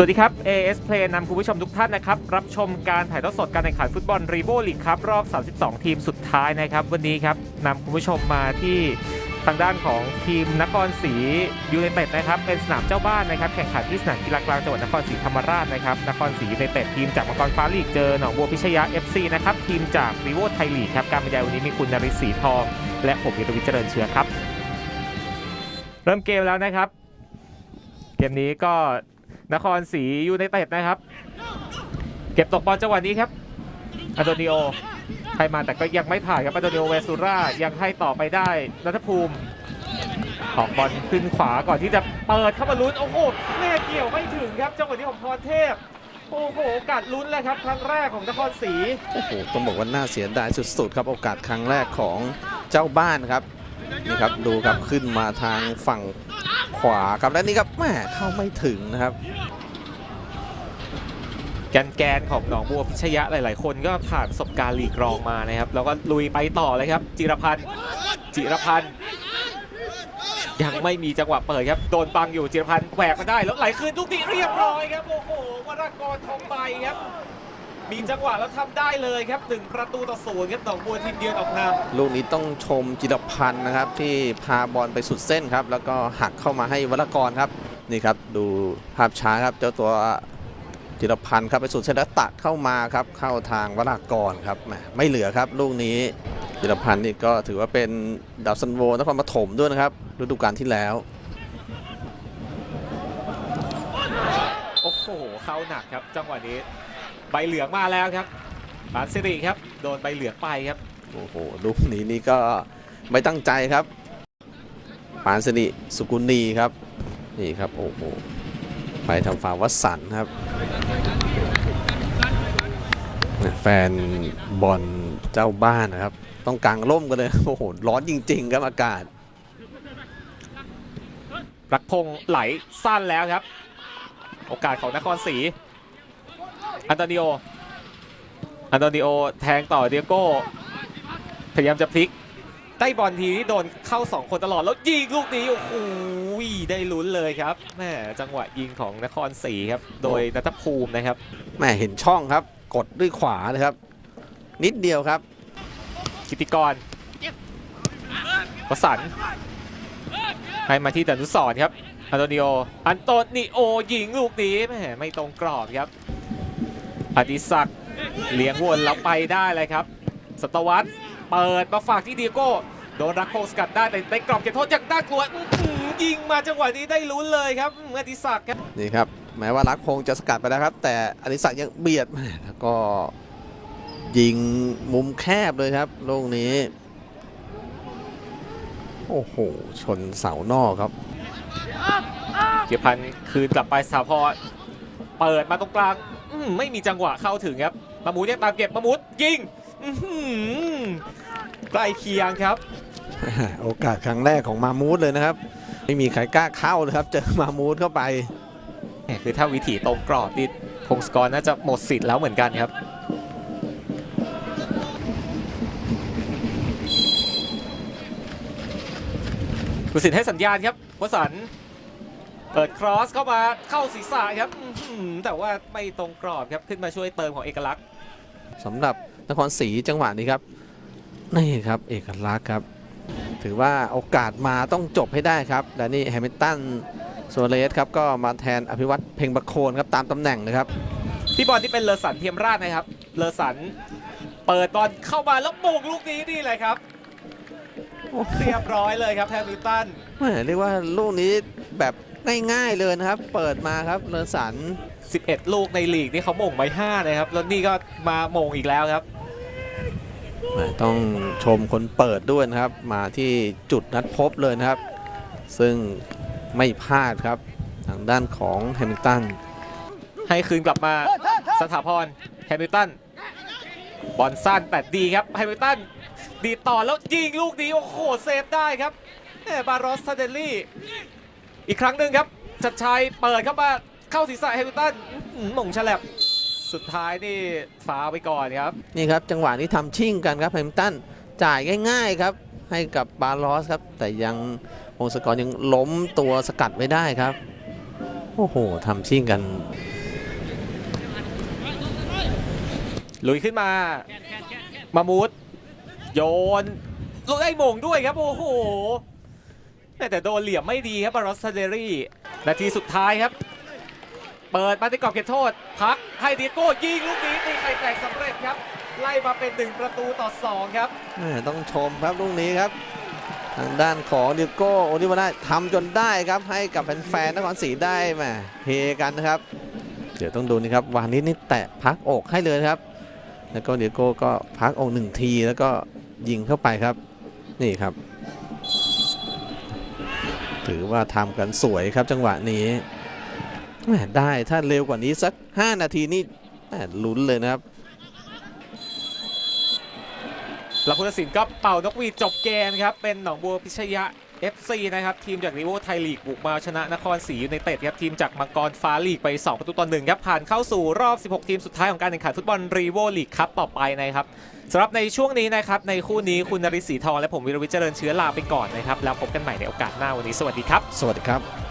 สวัสดีครับ AS Play นำคุณผู้ชมทุกท่านนะครับ รับชมการถ่ายทอดสดการแข่งขันฟุตบอลรีโบลีกครับ รอบ 32 ทีมสุดท้ายนะครับ วันนี้ครับนำคุณผู้ชมมาที่ทางด้านของทีมนครศรียูไนเต็ดนะครับ เป็นสนามเจ้าบ้านนะครับ แข่งขันที่สนามกีฬากลางจังหวัดนครศรีธรรมราชนะครับ นครศรียูไนเต็ดทีมจากมังกรฟ้าลีกเจอหนองบัวพิชยา FC นะครับ ทีมจากรีโวไทยลีกครับ การบรรยายวันนี้มีคุณนริศรีทอง และผมยุทธวิทย์เจริญเชื้อครับ เริ่มเกมแล้วนะครับ เกมนี้ก็ นครศรียูไนเต็ดนะครับ เก็บตกบอลจังหวะนี้ครับอันโตนิโอให้มาแต่ก็ยังไม่ผ่านครับอันโตนิโอเวซูรายังให้ต่อไปได้นัทภูมิออกบอลขึ้นขวาก่อนที่จะเปิดเข้ามาลุ้นโอ้โหแม่เกี่ยวไม่ถึงครับจังหวะนี้ของพรเทพโอ้โหโอกาสลุ้นแล้วครับครั้งแรกของนครศรีโอ้โหต้องบอกว่าน่าเสียดายสุดๆครับโอกาสครั้งแรกของเจ้าบ้านครับ นี่ครับดูครับขึ้นมาทางฝั่งขวาครับและนี่ครับแม่เข้าไม่ถึงนะครับ แกนแกนของหนองบัวพิชยะหลาย ๆ คนก็ผ่านประสบการณ์ลีกรองมานะครับ แล้วก็ลุยไปต่อเลยครับ จิรพันธ์จิรพันธ์ยังไม่มีจังหวะเปิดครับ โดนบังอยู่จิรพันธ์แหวกมาได้แล้วไหลคืนลูกนี้เรียบร้อยครับ โอ้โหวรากรทองใบครับ มีจังหวะแล้วทำได้เลยครับหนึ่งประตูต่อศูนย์ครับหนองบัวทีมเยือนออกนำลูกนี้ต้องชมจิรพันธ์นะครับ ที่พาบอลไปสุดเส้นครับ แล้วก็หักเข้ามาให้วรกรครับ นี่ครับดูภาพช้าครับ เจ้าตัวจิรพันธ์ครับไปสุดเส้นแล้วตัดเข้ามาครับ เข้าทางวรากรครับแหมไม่เหลือครับลูกนี้จิรพันธ์นี่ก็ถือว่าเป็นดาวซันโวนครปฐมด้วยนะครับฤดูกาลที่แล้ว โอ้โหเข้าหนักครับ จังหวะนี้ ใบเหลืองมาแล้วครับปานสิริครับ โดนใบเหลืองไปครับ โอ้โหลูกนี้นี่ก็ไม่ตั้งใจครับ ปานสนิสุกุลนีครับ นี่ครับโอ้โหไปทำฟาวล์วัดสันครับ แฟนบอลเจ้าบ้านนะครับ ต้องกางร่มกันเลยโอ้โหร้อนจริง ๆ ครับอากาศรักพงษ์ไหลสั้นแล้วครับ โอกาสของนครศรี อันโตนิโอ อันโตนิโอแทงต่อเดียโก้ พยายามจะพลิก ได้บอลทีที่โดนเข้า 2 คนตลอด แล้วยิงลูกนี้ โอ้โหได้ลุ้นเลยครับแม่จังหวะยิงของนครศรีครับ โดยนัทภูมินะครับแม่เห็นช่องครับ กดด้วยขวาเลยครับ นิดเดียวครับกิติกรวสันต์ให้มาที่ดนุสรณ์ครับ อันโตนิโอ อันโตนิโอยิงลูกนี้แหมไม่ตรงกรอบครับ อดิศักดิ์เลี้ยงวนแล้วไปได้เลยครับ สตวัตเปิดมาฝากที่เดียโก้โดนรักโคสกัดได้แต่ในกรอบเก็บโทษอย่างน่ากลัวอื้อหือยิงมาจังหวะนี้ได้ลุ้นเลยครับอื้ออดิศักดิ์ครับนี่ครับแม้ว่ารักพงษ์จะสกัดไปแล้วครับ แต่อนิสักดิ์ยังเบียดแหม่แล้วก็ยิงมุมแคบเลยครับลูกนี้ โอ้โห ชนเสานอกครับเกียรติพันธ์คืนกลับไปสถาพรเปิดมาตรงกลางอื้อ ไม่มีจังหวะเข้าถึงครับมามูดยังตามเก็บมามูดยิงอื้อหือใกล้เคียงครับ โอกาสครั้งแรกของมามูดเลยนะครับ ไม่มีใครกล้าเข้าเลยครับ เจอมามูดเข้าไปแหม่คือถ้าวิถีตรงกรอบนี่พงศกรน่าจะหมดสิทธิ์แล้วเหมือนกันครับกุสินให้สัญญาณครับวสันต์ เปิดครอสเข้ามาเข้าศีรษะครับอื้อหือแต่ว่าไม่ตรงกรอบครับขึ้นมาช่วยเติมของเอกลักษณ์สำหรับนครศรีจังหวะนี้ครับนี่ครับเอกลักษณ์ครับ ถือว่าโอกาสมาต้องจบให้ได้ครับและนี่แฮมิลตันโซเลสครับก็มาแทนอภิวัตเพ่งประโคนครับตามตำแหน่งนะครับที่บอลที่เป็นเลอสันเทียมราชนะครับเลอสันเปิดบอลเข้ามาแล้วโมงลูกนี้นี่เลยครับเรียบร้อยเลยครับแฮมิลตันแหม่เรียกว่าลูกนี้แบบ ง่ายๆเลยนะครับ เปิดมาครับเลอสัน 11 ลูกในลีกนี่เขาโมงไป5นะครับแล้วนี่ก็มาโมงอีกแล้วครับแหม่ต้องชมคนเปิดด้วยนะครับ มาที่จุดนัดพบเลยนะครับ ซึ่งไม่พลาดครับทางด้านของแฮมิลตันให้คืนกลับมาสถาพรแฮมิลตันบอลสั้นแต่ดีครับแฮมิลตันดีดต่อแล้วยิงลูกนี้โอ้โหเซฟได้ครับแหม่บารอสทาเดลลี่ อีกครั้งหนึ่งครับชัดชัยเปิดเข้ามาเข้าศีรษะแฮมิลตันอื้อหือหม่งฉลับสุดท้ายนี่ฟาวไปก่อนครับ นี่ครับจังหวะนี้ทำชิ่งกันครับแฮมิลตันจ่ายง่าย ๆครับ ให้กับบาลอสครับ แต่ยังวงศกรยังล้มตัวสกัดไว้ได้ครับ โอ้โหทำชิ่งกันลุยขึ้นมา มามูดโยนลูกได้มงด้วยครับ โอ้โห แต่โดนเหลี่ยมไม่ดีครับบารอสเดรี่นาทีสุดท้ายครับ เปิดมาที่กรอบเขตโทษ พักให้เดียโก้ยิงลูกนี้ตีไข่แตกสำเร็จครับ ไล่มาเป็นหนึ่งประตูต่อสองครับต้องชมครับลูกนี้ครับ ทางด้านของดิโก้โอนิวาน่าทำจนได้ครับให้กับแฟนๆนครศรีได้แหมเฮกันนะครับ เดี๋ยวต้องดูนะครับวานนี้นี่แตะพักอกให้เลยครับ แล้วก็ดิโก้ก็พักอกหนึ่งทีแล้วก็ยิงเข้าไปครับ นี่ครับ ถือว่าทำกันสวยครับจังหวะนี้ได้ถ้าเร็วกว่านี้สัก 5 นาทีนี่หลุ้นเลยนะครับแล้วผู้ตัดสินก็เป่านกหวีดจบเกมครับ เป็นหนองบัวพิชยะ FC นะครับทีมจากริโวไทยลีกบุกมาชนะนครศรียูไนเต็ดครับทีมจากมังกรฟ้าลีกไป 2 ประตูต่อหนึ่งครับผ่านเข้าสู่รอบ 16 ทีมสุดท้ายของการแข่งขันฟุตบอลรีโวลีกครับต่อไปนะครับสำหรับในช่วงนี้นะครับในคู่นี้คุณนริศรีทองและผมวิรวิจเจริญเชื้อลาไปก่อนนะครับแล้วพบกันใหม่ในโอกาสหน้าวันนี้สวัสดีครับ สวัสดีครับ